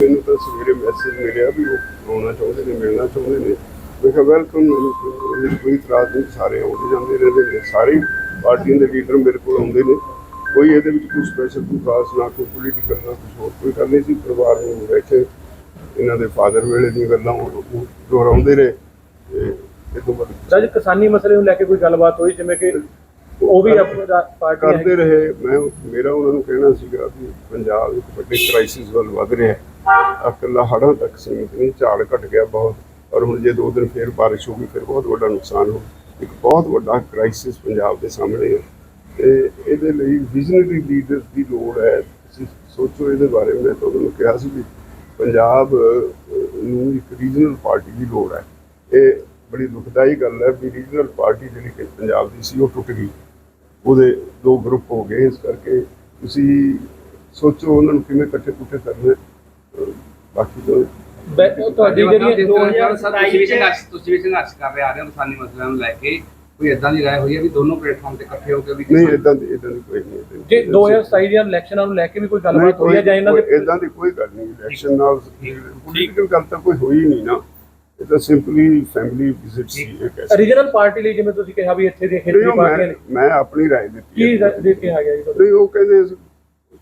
ਮੈਨੂੰ ਤਾਂ ਸਵੇਰੇ ਮੈਸੇਜ ਮਿਲਿਆ ਵੀ ਉਹ ਆਉਣਾ ਚਾਹੁੰਦੇ ਨੇ, ਮਿਲਣਾ ਚਾਹੁੰਦੇ ਨੇ। ਮੈਂ ਕਿਹਾ ਵੈਲਕਮ ਮੈਨੂੰ ਕੋਈ ਇਤਰਾਜ਼ ਨਹੀਂ, ਸਾਰੇ ਆਉਂਦੇ ਜਾਂਦੇ ਰਹਿੰਦੇ ਨੇ। ਸਾਰੇ ਪਾਰਟੀਆਂ ਦੇ ਲੀਡਰ ਮੇਰੇ ਕੋਲ ਆਉਂਦੇ ਨੇ। ਕੋਈ ਇਹਦੇ ਵਿੱਚ ਕੋਈ ਸਪੈਸ਼ਲ ਕੋਈ ਖਾਸ ਨਾ, ਕੋਈ ਪੋਲੀਟੀਕਲ ਨਾ ਕੁਝ ਹੋਰ ਕੋਈ ਗੱਲ ਨਹੀਂ ਸੀ। ਪਰਿਵਾਰ ਨੂੰ ਬੈਠੇ, ਇਹਨਾਂ ਦੇ ਫਾਦਰ ਵੇਲੇ ਦੀਆਂ ਗੱਲਾਂ ਉਹ ਦੁਹਰਾਉਂਦੇ ਰਹੇ ਤੇ ਇਹ ਤੋਂ ਬਾਅਦ ਜਦ ਕਿਸਾਨੀ ਮਸਲੇ ਨੂੰ ਲੈ ਕੇ ਕੋਈ ਗੱਲਬਾਤ ਹੋਈ? ਜਿਵੇਂ ਕਿ ਉਹ ਵੀ ਆਪਣਾ ਪਾਰਟੀ ਕਰਦੇ ਰਹੇ। ਮੈਂ ਮੇਰਾ ਉਹਨਾਂ ਨੂੰ ਕਹਿਣਾ ਸੀਗਾ ਵੀ ਪੰਜਾਬ ਇੱਕ ਵੱਡੇ ਕ੍ਰਾਈਸਿਸ ਵੱਲ ਵਧ ਰਿਹਾ ਹੈ। ਇਕੱਲਾ ਹੜ੍ਹਾਂ ਤੱਕ ਸੀਮਿਤ ਨਹੀਂ ਝਾੜ ਘਟ ਗਿਆ ਬਹੁਤ। ਔਰ ਹੁਣ ਜੇ ਦੋ ਦਿਨ ਫੇਰ ਬਾਰਿਸ਼ ਹੋ ਗਈ ਫਿਰ ਬਹੁਤ ਵੱਡਾ ਨੁਕਸਾਨ ਹੋ ਇੱਕ ਬਹੁਤ ਵੱਡਾ ਕ੍ਰਾਈਸਿਸ ਪੰਜਾਬ ਦੇ ਸਾਹਮਣੇ ਹੈ। ਤੇ ਇਹਦੇ ਲਈ ਵਿਜ਼ਨਰੀ ਲੀਡਰਸ ਦੀ ਲੋੜ ਹੈ। ਤੁਸੀਂ ਸੋਚੋ ਇਹਦੇ ਬਾਰੇ। ਮੈਂ ਤੁਹਾਨੂੰ ਕਿਹਾ ਸੀ ਵੀ ਪੰਜਾਬ ਨੂੰ ਇੱਕ ਰੀਜਨਲ ਪਾਰਟੀ ਦੀ ਲੋੜ ਹੈ। ਇਹ ਬੜੀ ਦੁਖਦਾਈ ਗੱਲ ਹੈ ਵੀ ਰੀਜਨਲ ਪਾਰਟੀ ਜਿਹੜੀ ਕਿ ਪੰਜਾਬ ਦੀ ਸੀ ਉਹ ਟੁੱਟ ਗਈ। ਉਹਦੇ ਦੋ ਗਰੁੱਪ ਹੋ ਗਏ। ਇਸ ਕਰਕੇ ਤੁਸੀਂ ਸੋਚੋ ਉਹਨਾਂ ਨੂੰ ਕਿਵੇਂ ਇਕੱਠੇ ਕੁੱਠੇ ਕਰਨੇ ਬਾਕੀ ਤਾਂ ਤੁਹਾਡੀ ਜਿਹੜੀ 2027 ਤੁਸੀਂ ਵੀ ਸੰਘਰਸ਼ ਤੁਸੀਂ ਵੀ ਸੰਘਰਸ਼ ਕਰ ਰਹੇ ਆ ਰਹੇ ਹੋ ਕਿਸਾਨੀ ਮਸਲਿਆਂ ਨੂੰ ਲੈ ਕੇ। ਕੋਈ ਇਦਾਂ ਦੀ ਰਾਏ ਹੋਈ ਹੈ ਵੀ ਦੋਨੋਂ ਪਲੇਟਫਾਰਮ ਤੇ ਇਕੱਠੇ ਹੋ ਕੇ ਵੀ ਨਹੀਂ ਇਦਾਂ ਦੀ ਇਦਾਂ ਦੀ ਕੋਈ ਨਹੀਂ ਜੇ 2027 ਦੀਆਂ ਇਲੈਕਸ਼ਨਾਂ ਨੂੰ ਲੈ ਕੇ ਵੀ ਕੋਈ ਗੱਲਬਾਤ ਹੋਈ ਹੈ ਜਾਂ ਇਹਨਾਂ ਦੇ ਇਦਾਂ ਦੀ ਕੋਈ ਗੱਲ ਨਹੀਂ। ਇਲੈਕਸ਼ਨ ਨਾਲ ਪੋਲੀਟੀਕਲ ਗੱਲ ਤਾਂ ਕੋਈ ਹੋਈ ਨਹੀਂ ਨਾ। ਇਹ ਤਾਂ ਸਿੰਪਲੀ ਫੈਮਿਲੀ ਵਿਜ਼ਿਟ ਸੀ ਇੱਕ ਐਸੀ ਰੀਜਨਲ ਪਾਰਟੀ ਲਈ ਜਿਵੇਂ ਤੁਸੀਂ ਕਿਹਾ ਵੀ ਇੱਥੇ ਦੇ ਨਹੀਂ, ਖੇਤਰੀ ਉਹ ਪਾਰਟੀਆਂ ਮੈਂ ਨੇ ਮੈਂ ਆਪਣੀ ਰਾਏ ਦਿੱਤੀ ਕੀ ਹੈ। ਰ- ਦੇ ਕੇ ਆ ਗਿਆ ਜੀ ਤੁਹਾਡਾ? ਨਹੀਂ ਉਹ ਕਹਿੰਦੇ ਅਸੀਂ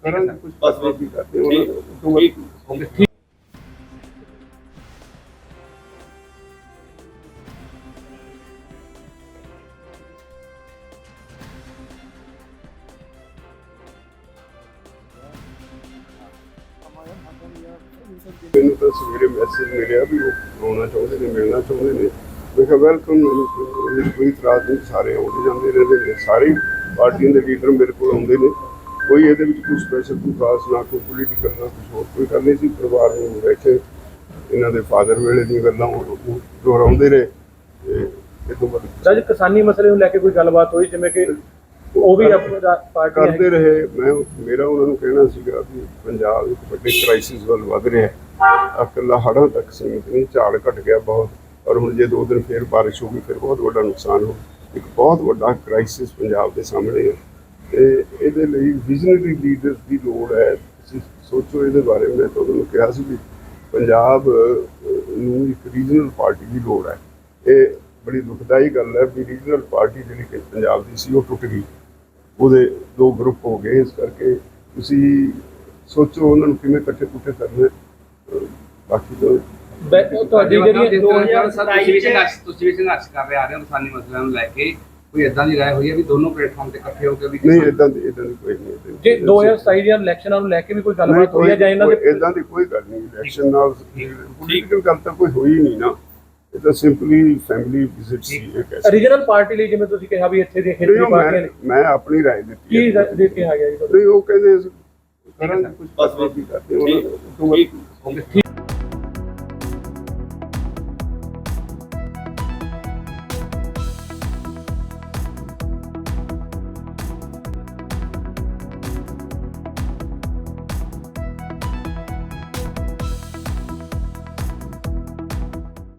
ਕਰਾਂਗੇ ਕੁਝ ਬਸ ਵੀ ਕਰਦੇ ਉਹਨਾਂ ਨੂੰ ਤੋਂ ਮੈਨੂੰ ਤਾਂ ਸਵੇਰੇ ਮੈਸੇਜ ਮਿਲਿਆ ਵੀ ਉਹ ਆਉਣਾ ਚਾਹੁੰਦੇ ਨੇ, ਮਿਲਣਾ ਚਾਹੁੰਦੇ ਨੇ। ਮੈਂ ਕਿਹਾ ਵੈਲਕਮ ਕੋਈ ਇਤਰਾਜ਼ ਨਹੀਂ, ਸਾਰੇ ਆਉਂਦੇ ਜਾਂਦੇ ਰਹਿੰਦੇ ਨੇ। ਸਾਰੇ ਪਾਰਟੀਆਂ ਦੇ ਲੀਡਰ ਮੇਰੇ ਕੋਲ ਆਉਂਦੇ ਨੇ। ਕੋਈ ਇਹਦੇ ਵਿੱਚ ਕੋਈ ਸਪੈਸ਼ਲ ਕੋਈ ਖਾਸ ਨਾ, ਕੋਈ ਪੋਲੀਟੀਕਲ ਨਾ ਕੁਝ ਹੋਰ ਕੋਈ ਗੱਲ ਨਹੀਂ ਸੀ। ਪਰਿਵਾਰ ਨੂੰ ਬੈਠੇ, ਇਹਨਾਂ ਦੇ ਫਾਦਰ ਵੇਲੇ ਦੀਆਂ ਗੱਲਾਂ ਉਹ ਦੁਹਰਾਉਂਦੇ ਰਹੇ ਤੇ ਇਹ ਤੋਂ ਬਾਅਦ ਜਦ ਕਿਸਾਨੀ ਮਸਲੇ ਨੂੰ ਲੈ ਕੇ ਕੋਈ ਗੱਲਬਾਤ ਹੋਈ, ਜਿਵੇਂ ਕਿ ਉਹ ਵੀ ਆਪਣਾ ਪਾਰਟੀ ਕਰਦੇ ਰਹੇ। ਮੈਂ ਮੇਰਾ ਉਹਨਾਂ ਨੂੰ ਕਹਿਣਾ ਸੀਗਾ ਵੀ ਪੰਜਾਬ ਇੱਕ ਵੱਡੇ ਕ੍ਰਾਈਸਿਸ ਵੱਲ ਵਧ ਰਿਹਾ ਹੈ। ਇਕੱਲਾ ਹੜ੍ਹਾਂ ਤੱਕ ਸੀਮਿਤ ਨਹੀਂ ਝਾੜ ਘਟ ਗਿਆ ਬਹੁਤ। ਔਰ ਹੁਣ ਜੇ ਦੋ ਦਿਨ ਫੇਰ ਬਾਰਿਸ਼ ਹੋ ਗਈ ਫਿਰ ਬਹੁਤ ਵੱਡਾ ਨੁਕਸਾਨ ਹੋ ਇੱਕ ਬਹੁਤ ਵੱਡਾ ਕ੍ਰਾਈਸਿਸ ਪੰਜਾਬ ਦੇ ਸਾਹਮਣੇ ਹੈ। ਤੇ ਇਹਦੇ ਲਈ ਵਿਜ਼ਨਰੀ ਲੀਡਰਸ ਦੀ ਲੋੜ ਹੈ। ਤੁਸੀਂ ਸੋਚੋ ਇਹਦੇ ਬਾਰੇ ਮੈਂ ਤੁਹਾਨੂੰ ਕਿਹਾ ਸੀ ਵੀ ਪੰਜਾਬ ਅਹ, ਨੂੰ ਇੱਕ ਰੀਜਨਲ ਪਾਰਟੀ ਦੀ ਲੋੜ ਹੈ। ਇਹ ਬੜੀ ਦੁਖਦਾਈ ਗੱਲ ਹੈ ਵੀ ਰੀਜਨਲ ਪਾਰਟੀ ਜਿਹੜੀ ਕਿ ਪੰਜਾਬ ਦੀ ਸੀ ਉਹ ਟੁੱਟ ਗਈ। ਉਹਦੇ ਦੋ ਗਰੁੱਪ ਹੋ ਗਏ ਇਸ ਕਰਕੇ ਤੁਸੀਂ ਸੋਚੋ ਉਹਨਾਂ ਨੂੰ ਕਿਵੇਂ ਇਕੱਠੇ ਕੁੱਠੇ ਕਰਨੇ ਬਾਕੀ ਤਾਂ ਤੁਹਾਡੀ ਜਿਹੜੀ 2027 ਤੁਸੀਂ ਵੀ ਸੰਘਰਸ਼ ਤੁਸੀਂ ਵੀ ਸੰਘਰਸ਼ ਕਰ ਰਹੇ ਆ ਰਹੇ ਹੋ ਕਿਸਾਨੀ ਮਸਲਿਆਂ ਨੂੰ ਲੈ ਕੇ। ਕੋਈ ਇਦਾਂ ਦੀ ਰਾਏ ਹੋਈ ਹੈ ਵੀ ਦੋਨੋਂ ਪਲੇਟਫਾਰਮ ਤੇ ਇਕੱਠੇ ਹੋ ਕੇ ਵੀ ਨਹੀਂ ਇਦਾਂ ਦੀ ਇਦਾਂ ਦੀ ਕੋਈ ਨਹੀਂ ਜੇ 2027 ਦੀਆਂ ਇਲੈਕਸ਼ਨਾਂ ਨੂੰ ਲੈ ਕੇ ਵੀ ਕੋਈ ਗੱਲਬਾਤ ਹੋਈ ਹੈ ਜਾਂ ਇਹਨਾਂ ਦੇ ਇਦਾਂ ਦੀ ਕੋਈ ਗੱਲ ਨਹੀਂ ਇਲੈਕਸ਼ਨ ਨਾਲ ਪੋਲੀਟੀਕਲ ਗੱਲ ਤਾਂ ਕੋਈ ਹੋਈ ਨਹੀਂ ਨਾ। ਇਹ ਤਾਂ ਸਿੰਪਲੀ ਫੈਮਿਲੀ ਵਿਜ਼ਿਟ ਸੀ ਇੱਕ ਐਸੀ ਰੀਜਨਲ ਪਾਰਟੀ ਲਈ ਜਿਵੇਂ ਤੁਸੀਂ ਕਿਹਾ ਵੀ ਇੱਥੇ ਦੇ ਖੇਤਰੀ ਉਹ ਪਾਰਟੀਆਂ ਮੈਂ ਨੇ ਮੈਂ ਆਪਣੀ ਰਾਏ ਦਿੱਤੀ ਕੀ ਹੈ। ਦੇ ਕੇ ਆ ਗਿਆ ਜੀ ਤੁਹਾਡਾ? ਨਹੀਂ ਉਹ ਕਹਿੰਦੇ ਅਸੀਂ ਕਰਾਂਗੇ ਕੁਝ ਬਸ ਵੀ ਕਰਦੇ ਉਹਨਾਂ ਨੂੰ ਤੋਂ ਬਾਅਦ- ਠੀਕ